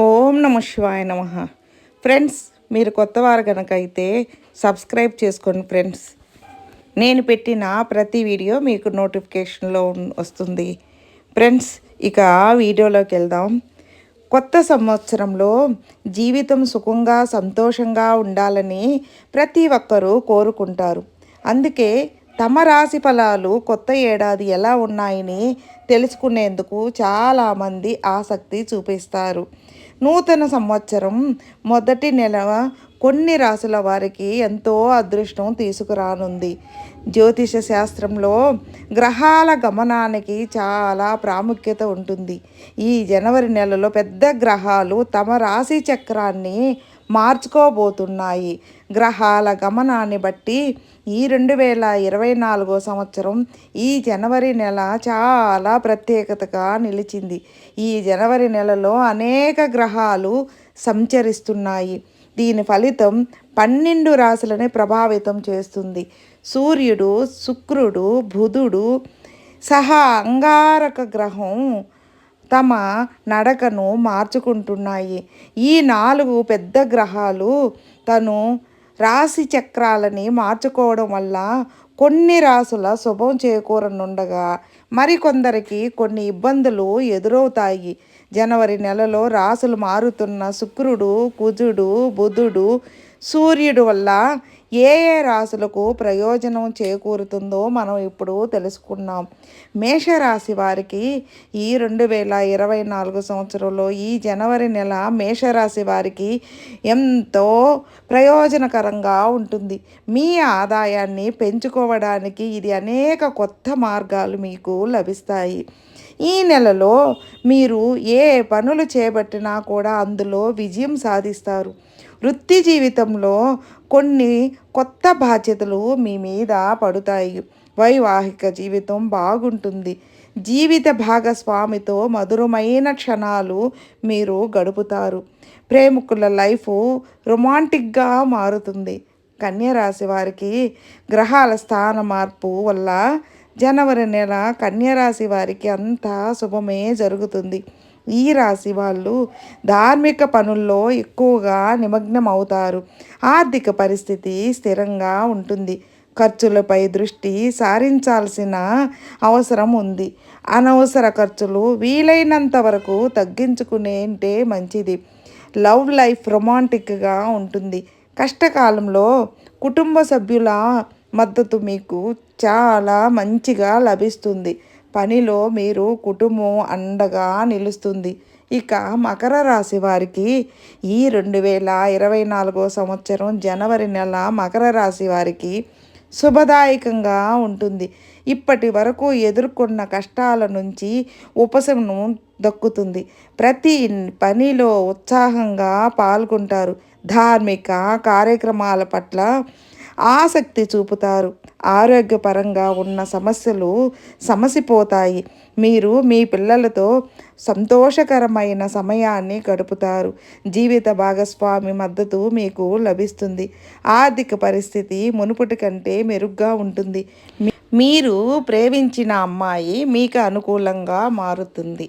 ఓం నమ శివాయ నమ. ఫ్రెండ్స్ మీరు కొత్తవారు కనుక అయితే సబ్స్క్రైబ్ చేసుకోండి ఫ్రెండ్స్. నేను పెట్టిన ప్రతి వీడియో మీకు నోటిఫికేషన్లో వస్తుంది. ఫ్రెండ్స్ ఇక వీడియోలోకి వెళ్దాం. కొత్త సంవత్సరంలో జీవితం సుఖంగా సంతోషంగా ఉండాలని ప్రతి ఒక్కరూ కోరుకుంటారు. అందుకే తమ రాశి ఫలాలు కొత్త ఏడాది ఎలా ఉన్నాయని తెలుసుకునేందుకు చాలామంది ఆసక్తి చూపిస్తారు. నూతన సంవత్సరం మొదటి నెల కొన్ని రాసుల వారికి ఎంతో అదృష్టం తీసుకురానుంది. జ్యోతిష శాస్త్రంలో గ్రహాల గమనానికి చాలా ప్రాముఖ్యత ఉంటుంది. ఈ జనవరి నెలలో పెద్ద గ్రహాలు తమ రాశి చక్రాన్ని మార్చుకోబోతున్నాయి. గ్రహాల గమనాన్ని బట్టి ఈ రెండు వేల ఇరవై నాలుగో సంవత్సరం ఈ జనవరి నెల చాలా ప్రత్యేకతగా నిలిచింది. ఈ జనవరి నెలలో అనేక గ్రహాలు సంచరిస్తున్నాయి. దీని ఫలితం పన్నెండు రాశులని ప్రభావితం చేస్తుంది. సూర్యుడు శుక్రుడు బుధుడు సహా అంగారక గ్రహం తమ నడకను మార్చుకుంటున్నాయి. ఈ నాలుగు పెద్ద గ్రహాలు తను రాశి చక్రాలని మార్చుకోవడం వల్ల కొన్ని రాసుల శుభం చేకూరనుండగా మరికొందరికి కొన్ని ఇబ్బందులు ఎదురవుతాయి. జనవరి నెలలో రాసులు మారుతున్న శుక్రుడు కుజుడు బుధుడు సూర్యుడు వల్ల ఏ ఏ రాశులకు ప్రయోజనం చేకూరుతుందో మనం ఇప్పుడు తెలుసుకున్నాం మేషరాశి వారికి ఈ రెండు వేల ఇరవై నాలుగు సంవత్సరంలో ఈ జనవరి నెల మేషరాశి వారికి ఎంతో ప్రయోజనకరంగా ఉంటుంది. మీ ఆదాయాన్ని పెంచుకోవడానికి ఇది అనేక కొత్త మార్గాలు మీకు లభిస్తాయి. ఈ నెలలో మీరు ఏ పనులు చేపట్టినా కూడా అందులో విజయం సాధిస్తారు. వృత్తి జీవితంలో కొన్ని కొత్త బాధ్యతలు మీ మీద పడుతాయి. వైవాహిక జీవితం బాగుంటుంది. జీవిత భాగస్వామితో మధురమైన క్షణాలు మీరు గడుపుతారు. ప్రేమికుల లైఫ్ రొమాంటిక్గా మారుతుంది. కన్యరాశి వారికి గ్రహాల స్థాన మార్పు వల్ల జనవరి నెల కన్యరాశి వారికి అంతా శుభమే జరుగుతుంది. ఈ రాశి వాళ్ళు ధార్మిక పనుల్లో ఎక్కువగా నిమగ్నం అవుతారు ఆర్థిక పరిస్థితి స్థిరంగా ఉంటుంది. ఖర్చులపై దృష్టి సారించాల్సిన అవసరం ఉంది. అనవసర ఖర్చులు వీలైనంత వరకు తగ్గించుకునేంటే మంచిది. లవ్ లైఫ్ రొమాంటిక్గా ఉంటుంది. కష్టకాలంలో కుటుంబ సభ్యుల మద్దతు మీకు చాలా మంచిగా లభిస్తుంది. పనిలో మీరు కుటుంబం అండగా నిలుస్తుంది. ఇక మకర రాశి వారికి ఈ రెండు వేల ఇరవై నాలుగో సంవత్సరం జనవరి నెల మకర రాశి వారికి శుభదాయకంగా ఉంటుంది. ఇప్పటి వరకు ఎదుర్కొన్న కష్టాల నుంచి ఉపశమనం దక్కుతుంది. ప్రతి పనిలో ఉత్సాహంగా పాల్గొంటారు. ధార్మిక కార్యక్రమాల పట్ల ఆసక్తి చూపుతారు. ఆరోగ్యపరంగా ఉన్న సమస్యలు సమసిపోతాయి. మీరు మీ పిల్లలతో సంతోషకరమైన సమయాన్ని గడుపుతారు. జీవిత భాగస్వామి మద్దతు మీకు లభిస్తుంది. ఆర్థిక పరిస్థితి మునుపటి కంటే మెరుగ్గా ఉంటుంది. మీరు ప్రేమించిన అమ్మాయి మీకు అనుకూలంగా మారుతుంది.